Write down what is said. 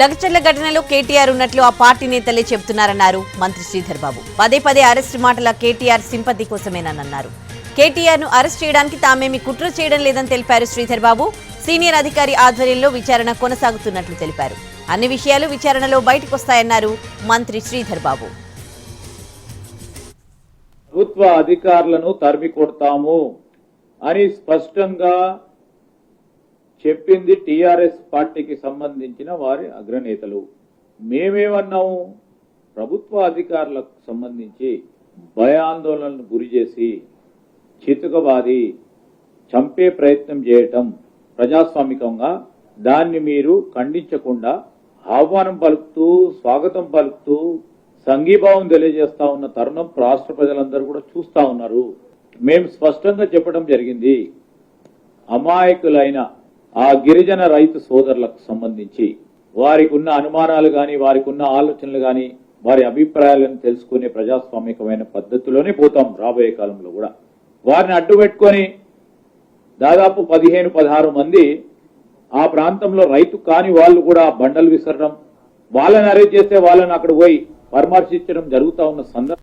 లగచర్ల ఘటనలో కేటీఆర్ ఉన్నట్లు ఆ పార్టీ నేతలే చెబుతున్నారన్నారు మంత్రి శ్రీధర్ బాబు. పదే పదే అరెస్టు మాటల కేటీఆర్ సింపతి కోసమేనన్నారు. కేటీఆర్ను అరెస్ట్ చేయడానికి తామేమి కుట్ర చేయడం లేదని తెలిపారు శ్రీధర్ బాబు. సీనియర్ అధికారి ఆధ్వర్యంలో విచారణ కొనసాగుతున్నట్లు తెలిపారు. అన్ని విషయాలు విచారణలో బయటకొస్తాయన్నారు మంత్రి శ్రీధర్ బాబు. ప్రభుత్వ అధికారులను తరిమి కొడతాము అని స్పష్టంగా చెప్పింది టీఆర్ఎస్ పార్టీకి సంబంధించిన వారి అగ్రనేతలు. మేమేమన్నాము? ప్రభుత్వ అధికారులకు సంబంధించి భయాందోళనకు గురి చేసి చితుకబాది చంపే ప్రయత్నం చేయటం ప్రజాస్వామికంగా దాన్ని మీరు ఖండించకుండా ఆహ్వానం పలుకుతూ స్వాగతం పలుకుతూ సంఘీభావం తెలియజేస్తా ఉన్న తరుణం రాష్ట్ర ప్రజలందరూ కూడా చూస్తా ఉన్నారు. మేము స్పష్టంగా చెప్పడం జరిగింది. అమాయకులైన ఆ గిరిజన రైతు సోదరులకు సంబంధించి వారికి ఉన్న అనుమానాలు కానీ వారికి ఉన్న ఆలోచనలు కానీ వారి అభిప్రాయాలను తెలుసుకునే ప్రజాస్వామికమైన పద్ధతిలోనే పోతాం రాబోయే కాలంలో కూడా. వారిని అడ్డు పెట్టుకొని దాదాపు పదిహేను పదహారు మంది ఆ ప్రాంతంలో రైతు కాని వాళ్ళు కూడా బండలు విసరడం వాళ్ళని అరెస్ట్ చేస్తే వాళ్ళని అక్కడ పోయి పరామర్శించడం జరుగుతూ ఉన్న సందర్భం